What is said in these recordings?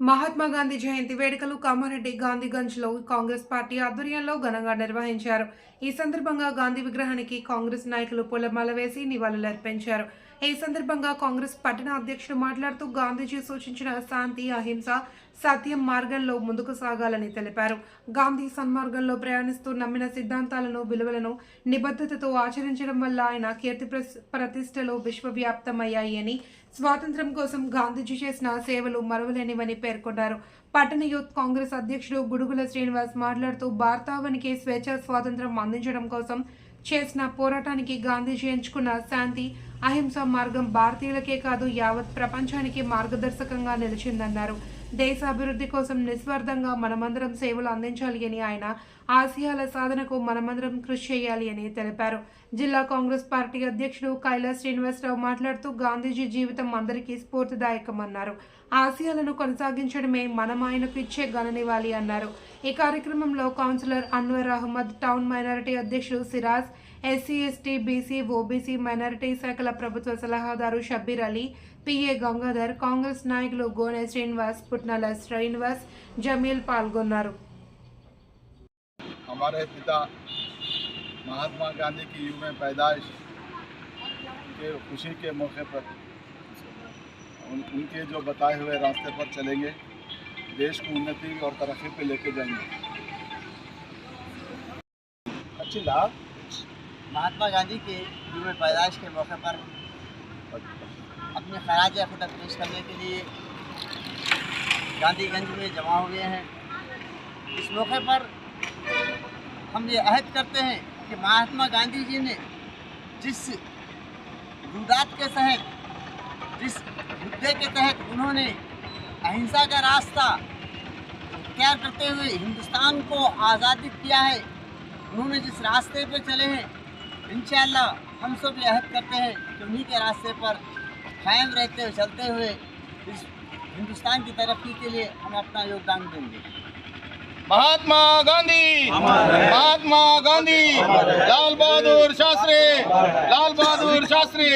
మహాత్మా గాంధీ జయంతి వేడుకలు కామారెడ్డి గాంధీగంజ్లో కాంగ్రెస్ పార్టీ ఆధ్వర్యంలో ఘనంగా నిర్వహించారు. ఈ సందర్భంగా గాంధీ విగ్రహానికి కాంగ్రెస్ నాయకులు పూలమాల వేసి నివాళులర్పించారు ఈ సందర్భంగా కాంగ్రెస్ పట్టణ అధ్యక్షుడు మాట్లాడుతూ గాంధీజీ సూచించిన శాంతి అహింస సత్యం మార్గంలో ముందుకు సాగాలని తెలిపారు. గాంధీ సన్మార్గంలో ప్రయాణిస్తూ నమ్మిన సిద్ధాంతాలను విలువలను నిబద్ధతతో ఆచరించడం వల్ల ఆయన కీర్తి ప్రస్- ప్రతిష్టలు విశ్వవ్యాప్తమయ్యాయని స్వాతంత్ర్యం కోసం గాంధీజీ చేసిన సేవలు మరవలేనివని పేర్కొన్నారు. పట్టణ యూత్ కాంగ్రెస్ అధ్యక్షుడు గుడుగుల శ్రీనివాస్ మాట్లాడుతూ భారతావనికి స్వేచ్ఛ స్వాతంత్రం అందించడం కోసం చేసిన పోరాటానికి గాంధీజీ ఎంచుకున్న శాంతి అహింస మార్గం భారతీయులకే కాదు యావత్ ప్రపంచానికి మార్గదర్శకంగా నిలిచిందన్నారు. దేశ అభివృద్ధి కోసం నిస్వార్థంగా మనమందరం సేవలు అందించాలి అని ఆయన ఆశయాల సాధనకు మనమందరం కృషి చేయాలి అని తెలిపారు. జిల్లా కాంగ్రెస్ పార్టీ అధ్యక్షుడు కైలాస్ శ్రీనివాసరావు మాట్లాడుతూ గాంధీజీ జీవితం అందరికీ స్ఫూర్తిదాయకమన్నారు. ఆశయాలను కొనసాగించడమే మనం ఆయనకు ఇచ్చే గణనివ్వాలి అన్నారు. ఈ కార్యక్రమంలో councillor Anwar Ahmed town minority అధ్యక్షుడు Siraj S C S T B C O B C minority శాఖల ప్రభుత్వ సలహాదారు షబ్బీర్ అలీ పిఏ గంగాధర్ కాంగ్రెస్ నాయకులు గోనె శ్రీనివాస్ పుట్నాల శ్రీనివాస్ జమీల్ పాల్గొన్నారు हमारे पिता महात्मा गांधी की युग में पैदाइश के खुशी के मौके पर उन, उनके जो बताए हुए रास्ते पर चलेंगे देश को उन्नति और तरक्की पे लेके जाएंगे अच्छी महात्मा गांधी के युग में पैदाइश के मौके पर अपने खराज अकदर पेश करने के लिए गांधीगंज में जमा हुए हैं। इस मौके पर हम ये अहद करते हैं कि महात्मा गांधी जी ने जिस गुजरात के तहत, जिस मुद्दे के तहत उन्होंने अहिंसा का रास्ता तैयार करते हुए हिंदुस्तान को आज़ादी किया है, उन्होंने जिस रास्ते पर चले हैं इन हम सब ये अहद करते हैं कि उन्हीं के रास्ते पर कायम रहते हुए चलते हुए इस हिंदुस्तान की तरक्की के लिए हम अपना योगदान देंगे महात्मा गांधी महात्मा गांधी लाल बहादुर शास्त्री लाल बहादुर शास्त्री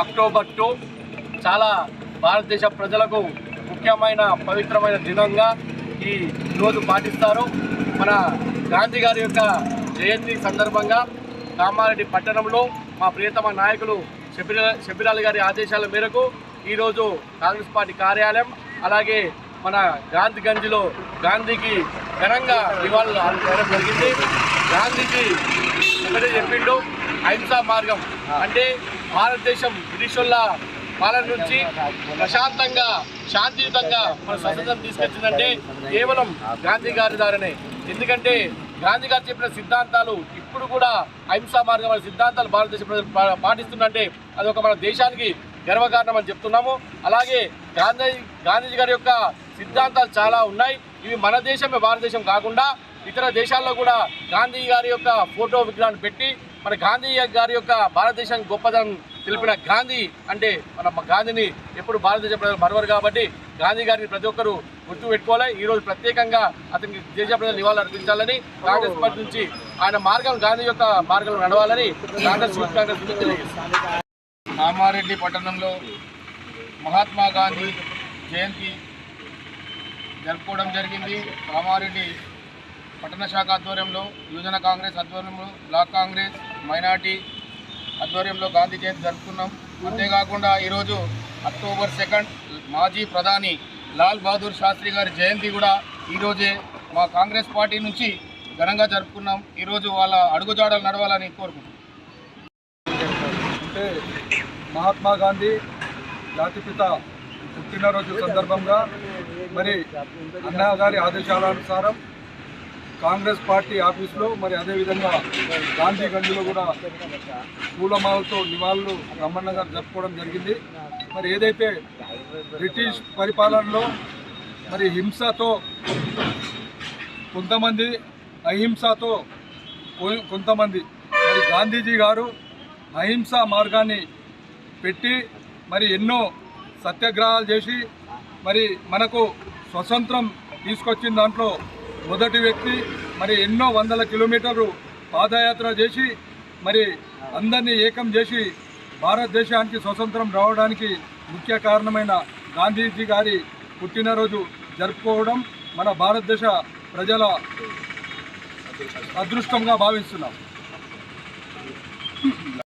అక్టోబర్ టూ చాలా భారతదేశ ప్రజలకు ముఖ్యమైన పవిత్రమైన దినంగా ఈ రోజు పాటిస్తారు మన గాంధీ గారి యొక్క జయంతి సందర్భంగా కామారెడ్డి పట్టణంలో మా ప్రియతమ నాయకులు శబిరాల షబిరాలి గారి ఆదేశాల మేరకు ఈరోజు కాంగ్రెస్ పార్టీ కార్యాలయం అలాగే మన గాంధీగంజ్లో గాంధీకి ఘనంగా ఇవాళ జరిగింది. గాంధీజీ ఒకటే చెప్పిండు అహింసా మార్గం అంటే భారతదేశం బ్రిటిషుల పాలన నుంచి ప్రశాంతంగా శాంతియుతంగా మన స్వతంత్రం తీసుకొచ్చిందంటే కేవలం గాంధీ గారి ద్వారానే. ఎందుకంటే గాంధీ గారు చెప్పిన సిద్ధాంతాలు ఇప్పుడు కూడా అహింసా మార్గం అనే సిద్ధాంతాలు భారతదేశ ప్రజలు పా- పాటిస్తుందంటే అది ఒక మన దేశానికి గర్వకారణం అని చెప్తున్నాము. అలాగే గాంధీ గాంధీజీ గారి యొక్క సిద్ధాంతాలు చాలా ఉన్నాయి. ఇవి మన దేశమే భారతదేశం కాకుండా ఇతర దేశాల్లో కూడా గాంధీ గారి యొక్క ఫోటో విగ్రహాన్ని పెట్టి మన గాంధీ గారి యొక్క భారతదేశం గొప్పదనం తెలిపిన గాంధీ అంటే మన గాంధీని ఎప్పుడు భారతదేశ ప్రజలు మరవరు కాబట్టి గాంధీ గారిని ప్రతి ఒక్కరూ గుర్తు పెట్టుకోవాలి. ఈ రోజు ప్రత్యేకంగా అతనికి దేశ ప్రజలు నివాళులు అర్పించాలని కాంగ్రెస్ పార్టీ నుంచి ఆయన మార్గం గాంధీ యొక్క మార్గంలో నడవాలని కాంగ్రెస్ యూత్ కాంగ్రెస్ కామారెడ్డి పట్టణంలో మహాత్మా గాంధీ జయంతి జరుపుకోవడం జరిగింది. కామారెడ్డి పట్టణ శాఖ ఆధ్వర్యంలో యువజన కాంగ్రెస్ ఆధ్వర్యంలో బ్లాక్ కాంగ్రెస్ మైనార్టీ ఆధ్వర్యంలో గాంధీ జయంతి జరుపుకున్నాం. అంతేకాకుండా ఈరోజు అక్టోబర్ సెకండ్ మాజీ ప్రధాని లాల్ బహదూర్ శాస్త్రి గారి జయంతి కూడా ఈరోజే మా కాంగ్రెస్ పార్టీ నుంచి ఘనంగా జరుపుకున్నాం. ఈరోజు వాళ్ళ అడుగుజాడలు నడవాలని కోరుకుంటున్నాం. అంటే మహాత్మా గాంధీ జాతిపిత పుట్టినరోజు సందర్భంగా మరి అన్నా గారి ఆదేశాలనుసారం కాంగ్రెస్ పార్టీ ఆఫీసులో మరి అదేవిధంగా గాంధీ గంజీలో కూడా పూలమాలతో నివాళులు రమణ గారు జరుపుకోవడం జరిగింది. మరి ఏదైతే బ్రిటిష్ పరిపాలనలో మరి హింసతో కొంతమంది అహింసతో కొంతమంది మరి గాంధీజీ గారు అహింస మార్గాన్ని పెట్టి మరి ఎన్నో సత్యాగ్రహాలు చేసి మరి మనకు స్వతంత్రం తీసుకొచ్చిన దాంట్లో మొదటి వ్యక్తి మరి ఎన్నో వందల కిలోమీటర్లు పాదయాత్ర చేసి మరి అందరినీ ఏకం చేసి భారతదేశానికి స్వతంత్రం రావడానికి ముఖ్య కారణమైన గాంధీజీ గారి పుట్టినరోజు జరుపుకోవడం మన భారతదేశ ప్రజల అదృష్టంగా భావిస్తున్నాం.